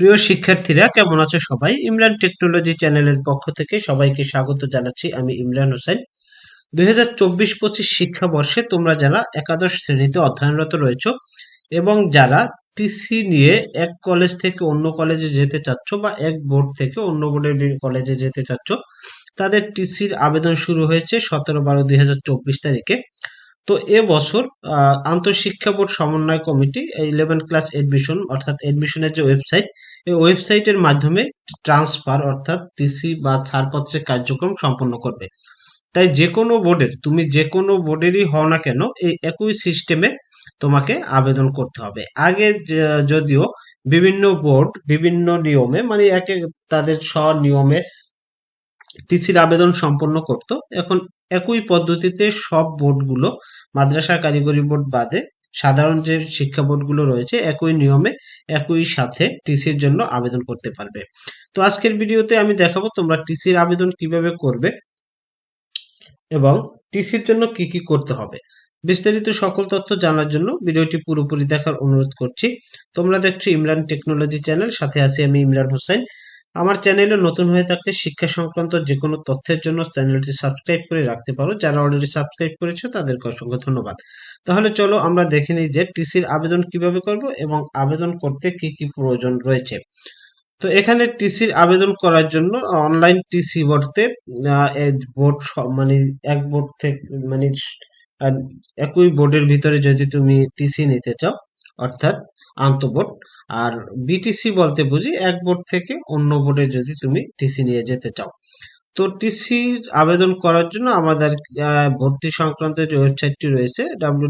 প্রিয় শিক্ষার্থীরা, কেমন আছো সবাই? ইমরান টেকনোলজি চ্যানেলের পক্ষ থেকে সবাইকে স্বাগত জানাচ্ছি আমি ইমরান হোসেন। দুই হাজার চব্বিশ পঁচিশ শিক্ষাবর্ষে তোমরা যারা একাদশ শ্রেণীতে অধ্যয়নরত রয়েছ এবং যারা টিসি নিয়ে এক কলেজ থেকে অন্য কলেজে যেতে চাচ্ছ বা এক বোর্ড থেকে অন্য বোর্ডের কলেজে যেতে চাচ্ছ, তাদের টিসির আবেদন শুরু হয়েছে সতেরো বারো দুই তারিখে। তো এবছর আন্তঃশিক্ষা বোর্ড সমন্বয় কমিটি ইলেভেন ক্লাস এডমিশন অর্থাৎ এডমিশনের যে ওয়েবসাইট এই ওয়েবসাইটের মাধ্যমে ট্রান্সফার অর্থাৎ টিসি বা ছাড়পত্রের কার্যক্রম সম্পন্ন করবে। তাই যে কোনো বোর্ডের তুমি যে কোনো বোর্ডেরই হও না কেন, এই একই সিস্টেমে তোমাকে আবেদন করতে হবে। আগে যদিও বিভিন্ন বোর্ড বিভিন্ন নিয়মে মানে এক তাদের স্ব নিয়মে টিসির আবেদন সম্পন্ন করত। এখন একই পদ্ধতিতে সব বোর্ডগুলো, মাদ্রাসা কারিগরি বোর্ড বাদে সাধারণ যে শিক্ষা বোর্ডগুলো রয়েছে, একই নিয়মে, একই সাথে টিসির জন্য আবেদন করতে পারবে। তো আজকের ভিডিওতে আমি দেখাবো তোমরা টিসির আবেদন কীভাবে করবে এবং টিসির জন্য কি কি করতে হবে। বিস্তারিত সকল তথ্য জানার জন্য ভিডিওটি পুরোপুরি দেখার অনুরোধ করছি। তোমরা দেখছ ইমরান টেকনোলজি চ্যানেল, সাথে আছি আমি ইমরান হোসেন। আমার চ্যানেলে নতুন হয়ে থাকলে শিক্ষা সংক্রান্ত যে কোনো তথ্যের জন্য চ্যানেলটি সাবস্ক্রাইব করে রাখতে পারো। যারা অলরেডি সাবস্ক্রাইব করেছ, তাদেরকে অসংখ্য ধন্যবাদ। তাহলে চলো আমরা দেখে নিই যে টিসির আবেদন কীভাবে করব এবং আবেদন করতে কি কি প্রয়োজন রয়েছে। তো এখানে টিসির আবেদন করার জন্য অনলাইন টিসি বোর্ডতে বোর্ড মানে এক বোর্ড থেকে মানে একই বোর্ডের ভিতরে যদি তুমি টিসি নিতে চাও, অর্থাৎ আন্তঃবোর্ড। আর বিটিসি বলতে বুঝি এক বোর্ড থেকে অন্য বোর্ডে যদি তুমি টিসি নিয়ে যেতে চাও। তো টিসি আবেদন করার জন্য আমাদের ভর্তি সংক্রান্ত যে ওয়েবসাইটটি রয়েছে W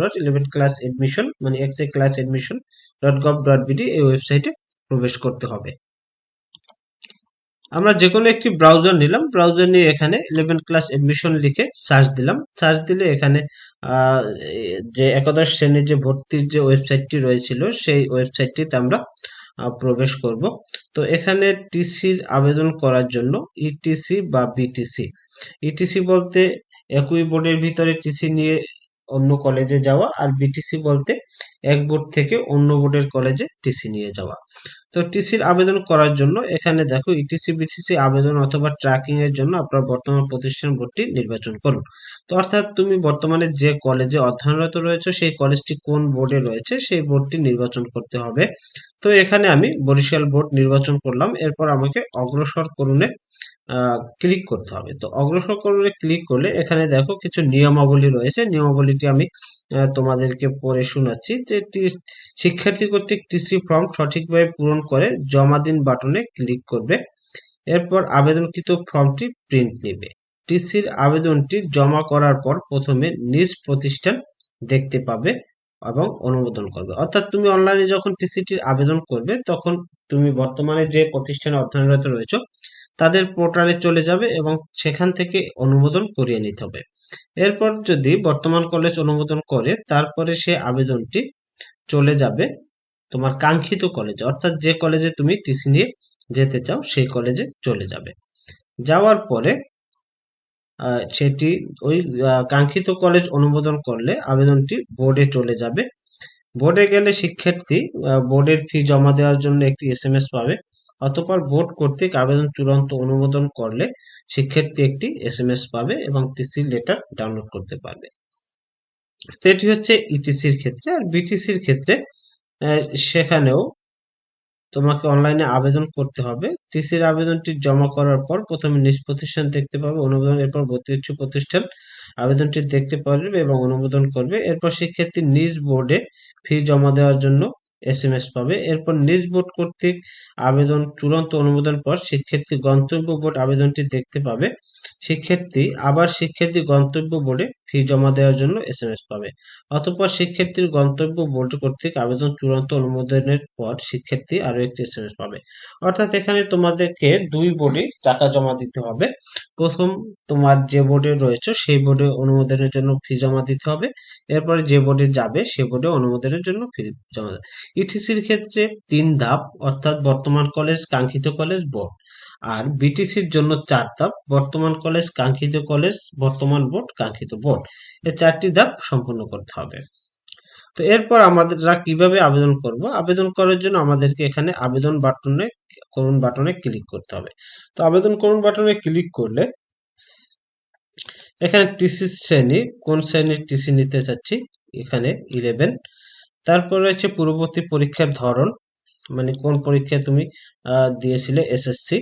dot eleven class admission মানে X class admission dot gov dot BD এই ওয়েবসাইটে প্রবেশ করতে হবে। আমরা যে কোনো একটি ব্রাউজার নিলাম ব্রাউজার নিয়ে এখানে ইলেভেন ক্লাস এডমিশন লিখে সার্চ দিলাম। সার্চ দিলে এখানে যে একাদশ শ্রেণির যে ভর্তির যে ওয়েবসাইটটি রয়েছিল, সেই ওয়েবসাইটটিতে আমরা প্রবেশ করব। তো এখানে টিসির আবেদন করার জন্য ইটিসি বা বিটিসি ইটিসি বলতে একই বোর্ডের ভিতরে টিসি নিয়ে অন্য কলেজে যাওয়া আর বিটিসি বলতে এক বোর্ড থেকে অন্য বোর্ডের কলেজে টিসি নিয়ে যাওয়া। তো টিসির আবেদন করার জন্য এখানে দেখো ইটিসি বিটিসি আবেদন অথবা ট্র্যাকিং এর জন্য আপনার বর্তমান প্রতিষ্ঠান বোর্ডটি নির্বাচন করুন। তো অর্থাৎ তুমি বর্তমানে যে কলেজে অধ্যয়নরত রয়েছে, সেই কলেজটি কোন বোর্ডে রয়েছে, সেই বোর্ডটি নির্বাচন করতে হবে। তো এখানে আমি বরিশাল বোর্ড নির্বাচন করলাম, এরপর আমাকে অগ্রসর করুনে ক্লিক করতে হবে। তো অগ্রসর করুনে ক্লিক করলে এখানে দেখো কিছু নিয়মাবলী রয়েছে। নিয়মাবলীটি আমি তোমাদেরকে পড়ে শোনাচ্ছি যে শিক্ষার্থী কর্তৃক টিসি ফর্ম সঠিকভাবে পূরণ করে জমা দিন বাটনে ক্লিক করবে। এরপর আবেদনকৃত ফর্মটি প্রিন্ট নেবে। টিসির আবেদনটি জমা করার পর প্রথমে নিজ প্রতিষ্ঠান দেখতে পাবে এবং অনুমোদন করবে। অর্থাৎ তুমি অনলাইনে যখন টিসিটির আবেদন করবে, তখন তুমি বর্তমানে যে প্রতিষ্ঠানে অধ্যয়নরত রয়েছে, তাদের পোর্টালে চলে যাবে এবং সেখান থেকে অনুমোদন করিয়ে নিতে হবে। এরপর যদি বর্তমান কলেজ অনুমোদন করে, তারপরে সে আবেদনটি চলে যাবে তোমার কাঙ্ক্ষিত কলেজে অর্থাৎ যে কলেজে তুমি টিসি নিয়ে যেতে চাও, সেই কলেজে চলে যাবে। যাওয়ার পরে সেটি ওই কাঙ্ক্ষিত কলেজ অনুমোদন করলে আবেদনটি বোর্ডে চলে যাবে। বোর্ডে গেলে শিক্ষার্থী বোর্ডের ফি জমা দেওয়ার জন্য একটি এস এম এস পাবে। অতপর বোর্ড কর্তৃক আবেদন চূড়ান্ত অনুমোদন করলে শিক্ষার্থী একটি এস এম এস পাবে এবং টিসি লেটার ডাউনলোড করতে পারবে। তো এটি হচ্ছে ইটিসির ক্ষেত্রে আর বিটিসির ক্ষেত্রে সেখানেও তোমাকে অনলাইনে আবেদন করতে হবে। টিসির আবেদনটি জমা করার পর প্রথমে নিজ প্রতিষ্ঠান দেখতে পাবে, অনুমোদন, এরপর ভর্তি ইচ্ছুক প্রতিষ্ঠান আবেদনটি দেখতে পারবে এবং অনুমোদন করবে। এরপর শিক্ষার্থী নিজ বোর্ডে ফি জমা দেওয়ার জন্য এস এম এস পাবে। এরপর নিজ বোর্ড কর্তৃক আবেদন, চূড়ান্ত অনুমোদন পর শিক্ষার্থী গন্তব্য বোর্ড আবেদনটি দেখতে পাবে। শিক্ষার্থী আবার শিক্ষার্থী গন্তব্য বোর্ডে ফি জমা দেওয়ার জন্য এস এম এস পাবে। অতঃপর শিক্ষার্থীর গন্তব্য বোর্ড কর্তৃক আবেদন চূড়ান্ত অনুমোদনের পর শিক্ষার্থী আরও একটি এস এম এস পাবে। অর্থাৎ এখানে তোমাদেরকে দুই বোর্ডে টাকা জমা দিতে হবে। প্রথম, তোমার যে বোর্ডে রয়েছে সেই বোর্ডে অনুমোদনের জন্য ফি জমা দিতে হবে। এরপরে যে বোর্ডে যাবে সে বোর্ডে অনুমোদনের জন্য ফি জমা দেবে ইটিসির ক্ষেত্রে তিন ধাপ, অর্থাৎ বর্তমান কলেজ, কাঙ্ক্ষিত কলেজ, বোর্ড। আর বিটিসির জন্য চার ধাপ, বর্তমান কলেজ, কাঙ্ক্ষিত কলেজ, বর্তমান বোর্ড, কাঙ্ক্ষিত বোর্ড। এই চারটি ধাপ সম্পূর্ণ করতে হবে। তো এরপর আমাদেররা কীভাবে আবেদন করব? আবেদন করার জন্য আমাদেরকে এখানে আবেদন বাটনে, করুন বাটনে ক্লিক করতে হবে। তো আবেদন করুন বাটনে ক্লিক করলে এখানে টিসি শ্রেণি, কোন শ্রেণির টিসি নিতে চাচ্ছি? এখানে ইলেভেন তারপর রয়েছে পূর্ববর্তী পরীক্ষার ধরন। মানে কোন পরীক্ষায় তুমি দিয়েছিলে এসএসসি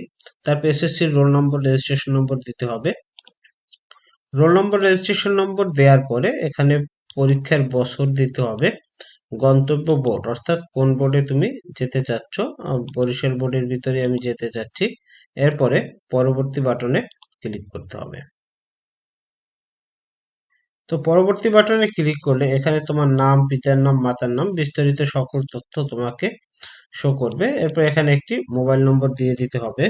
তারপর এসএসসির রোল নম্বর রেজিস্ট্রেশন নম্বর দিতে হবে। রোল নম্বর রেজিস্ট্রেশন নম্বর দেওয়ার পরে এখানে পরীক্ষার বছর দিতে হবে। গন্তব্য বোর্ড অর্থাৎ কোন বোর্ডে তুমি যেতে চাচ্ছ বরিশাল বোর্ডের ভিতরে আমি যেতে চাচ্ছি। এরপরে পরবর্তী বাটনে ক্লিক করতে হবে। তো পরবর্তী বাটনে ক্লিক করলে এখানে তোমার নাম, পিতার নাম, মাতার নাম বিস্তারিত সকল তথ্য তোমাকে শো করবে। এরপর এখানে একটি মোবাইল নম্বর দিয়ে দিতে হবে।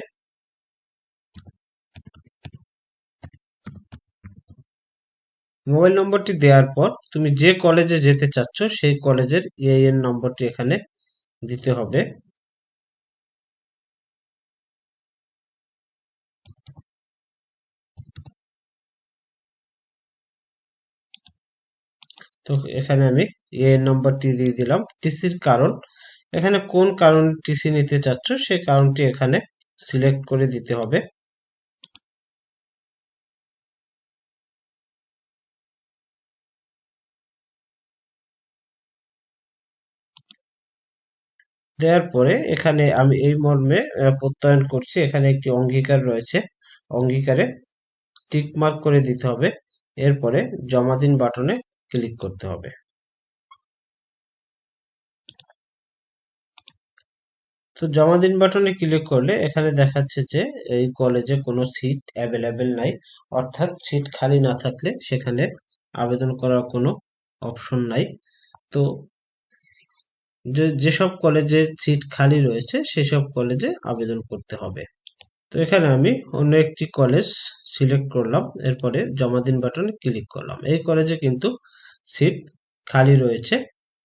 মোবাইল নম্বরটি দেওয়ার পর তুমি যে কলেজে যেতে চাচ্ছ, সেই কলেজের ইআইএন নম্বরটি এখানে দিতে হবে। তো এখানে আমি এ নম্বরটি দিয়ে দিলাম। টিসির কারণ, এখানে কোন কারণ টিসি নিতে চাচ্ছ সেই কারণটি এখানে সিলেক্ট করে দিতে হবে। দেওয়ার পরে এখানে আমি এই মর্মে প্রত্যয়ন করছি। এখানে একটি অঙ্গীকার রয়েছে। অঙ্গীকারে টিক মার্ক করে দিতে হবে। এরপরে জমা দিন বাটনে ক্লিক করতে হবে। তো জমা দিন বাটনে ক্লিক করলে এখানে দেখাচ্ছে যে এই কলেজে কোনো সিট অ্যাভেলেবেল নাই। অর্থাৎ সিট খালি না থাকলে সেখানে আবেদন করার কোনো অপশন নাই। তো যেসব কলেজে সিট খালি রয়েছে সেসব কলেজে আবেদন করতে হবে। তো এখানে আমি অন্য একটি কলেজ সিলেক্ট করলাম। এরপরে জমা দিন বাটনে ক্লিক করলাম। এই কলেজে কিন্তু সিট খালি রয়েছে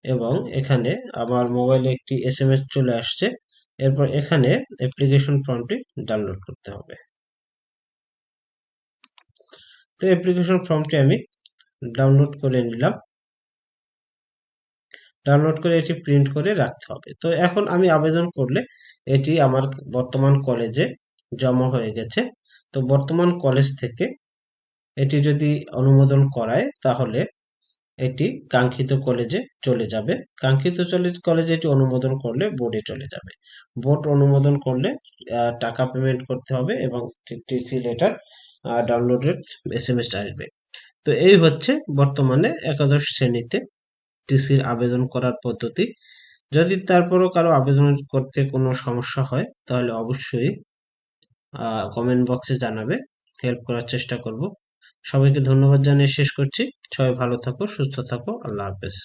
এবং এখানে আমার মোবাইলে একটি এস এম এস চলে আসছে। এরপর এখানে অ্যাপ্লিকেশন ফর্মটি ডাউনলোড করতে হবে। তো অ্যাপ্লিকেশন ফর্মটি আমি ডাউনলোড করে নিলাম। ডাউনলোড করে এটি প্রিন্ট করে রাখতে হবে। তো এখন আমি আবেদন করলে এটি আমার বর্তমান কলেজে জমা হয়ে গেছে। তো বর্তমান কলেজ থেকে এটি যদি অনুমোদন করায় তাহলে এটি কাঙ্ক্ষিত কলেজে চলে যাবে। কাঙ্ক্ষিত কলেজে এটি অনুমোদন করলে বোর্ডে চলে যাবে। বোর্ড অনুমোদন করলে টাকা পেমেন্ট করতে হবে এবং টিসি লেটার ডাউনলোডের এস এম এস আসবে। তো এই হচ্ছে বর্তমানে একাদশ শ্রেণীতে টিসির আবেদন করার পদ্ধতি। যদি তারপরও কারও আবেদন করতে কোনো সমস্যা হয়, তাহলে অবশ্যই কমেন্ট বক্সে জানাবে। হেল্প করার চেষ্টা করব। সবাইকে ধন্যবাদ জানিয়ে শেষ করছি। সবাই ভালো থাকো সুস্থ থাকো। আল্লাহ হাফেজ।